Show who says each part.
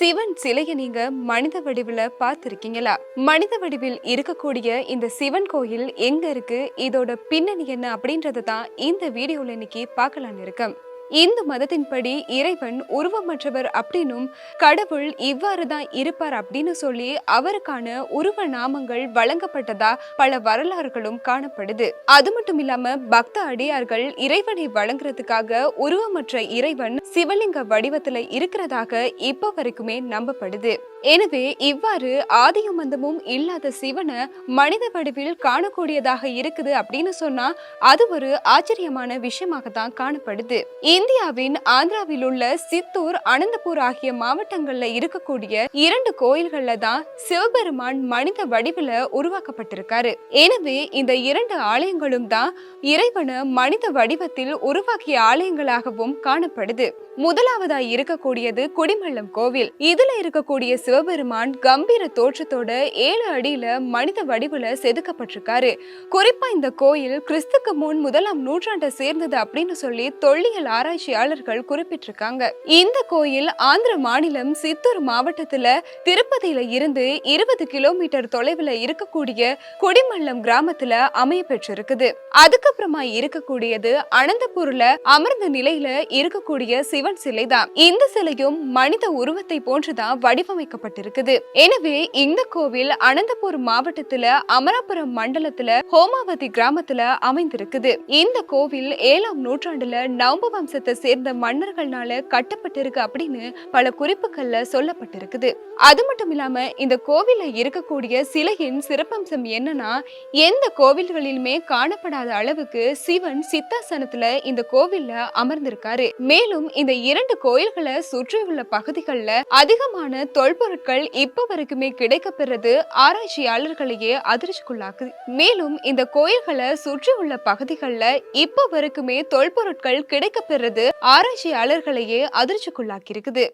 Speaker 1: சிவன் சிலையை நீங்க மனித வடிவில் பார்த்துருக்கீங்களா? மனித வடிவில் இருக்கக்கூடிய இந்த சிவன் கோயில் எங்க இருக்கு? இதோட பின்னணி என்ன அப்படின்றத தான் இந்த வீடியோல இன்னைக்கு பார்க்கலான்னு இருக்கேன். இந்து மதத்தின்படி இறைவன் உருவமற்றவர் அப்படின்னும் கடவுள் இவ்வாறு தான் இருப்பார் அப்படின்னு சொல்லி அவருக்கான உருவ நாமங்கள் வழங்கப்பட்டதா பல வரலாறுகளும் காணப்படுது. அது மட்டும் இல்லாம பக்த அடியார்கள் இறைவனை வழங்குறதுக்காக உருவமற்ற இறைவன் சிவலிங்க வடிவத்துல இருக்கிறதாக இப்ப வரைக்குமே நம்பப்படுது. எனவே இவ்வாறு ஆதியும் அந்தமும் இல்லாத சிவனை மனித வடிவில் காணக்கூடியதாக இருக்குது அப்படின்னு சொன்னா அது ஒரு ஆச்சரியமான விஷயமாக தான் காணப்படுது. இந்தியாவின் ஆந்திராவில் உள்ள சித்தூர் அனந்தபூர் ஆகிய மாவட்டங்கள்ல இருக்கக்கூடிய இரண்டு கோயில்கள்ல தான் சிவபெருமான் மனித வடிவில் உருவாக்கப்பட்டிருக்காரு. எனவே இந்த இரண்டு ஆலயங்களும் தான் இறைவனை மனித வடிவத்தில் உருவாக்கிய ஆலயங்களாகவும் காணப்படுது. முதலாவதா இருக்கக்கூடியது குடிமல்லம் கோவில். இதுல இருக்கக்கூடிய சிவபெருமான் கம்பீர தோற்றத்தோட ஏழு அடியில மனித வடிவுல செதுக்கப்பட்டிருக்காரு. குறிப்பா இந்த கோயில் கிறிஸ்துக்கு முன் முதலாம் நூற்றாண்டை சேர்ந்தது அப்படின்னு சொல்லி தொல்லியல் ஆராய்ச்சியாளர்கள் குறிப்பிட்டிருக்காங்க. இந்த கோயில் ஆந்திர மாநிலம் சித்தூர் மாவட்டத்துல திருப்பதியில இருந்து இருபது கிலோமீட்டர் தொலைவுல இருக்கக்கூடிய குடிமல்லம் கிராமத்துல அமைய பெற்றிருக்குது. அதுக்கப்புறமா இருக்கக்கூடியது அனந்தபூர்ல அமர்ந்த நிலையில இருக்கக்கூடிய சிவன் சிலைதான். இந்த சிலையும் மனித உருவத்தை போன்றுதான் வடிவமைக்கப்பட்டிருக்குது. எனவே இந்த கோவில் அனந்தபூர் மாவட்டத்துல அமராபுரம் மண்டலத்துல ஹோமாவதி கிராமத்துல அமைந்திருக்குது. இந்த கோவில் ஏழாம் நூற்றாண்டுல நவம்ப வம்சத்தை சேர்ந்த மன்னர்கள்னால கட்டப்பட்டிருக்கு அப்படின்னு பல குறிப்புகள்ல சொல்லப்பட்டிருக்குது. அது மட்டும் இல்லாம இந்த கோவில்ல இருக்கக்கூடிய சிலையின் சிறப்பம்சம் என்னன்னா எந்த கோவில்களிலுமே காணப்படாத அளவுக்கு சிவன் சித்தாசனத்துல இந்த கோவில்ல அமர்ந்திருக்காரு. மேலும் இந்த இரண்டு கோயில்களை சுற்றியுள்ள பகுதிகளில் அதிகமான தொல்பொருட்கள் இப்ப வரைக்குமே கிடைக்கப்பெறது ஆராய்ச்சியாளர்களையே அதிர்ச்சிக்குள்ளாக்குது. மேலும் இந்த கோயில்களை சுற்றியுள்ள பகுதிகளில் இப்ப வரைக்குமே தொல்பொருட்கள் கிடைக்கப்பெறது ஆராய்ச்சியாளர்களையே அதிர்ச்சிக்குள்ளாக்கி இருக்குது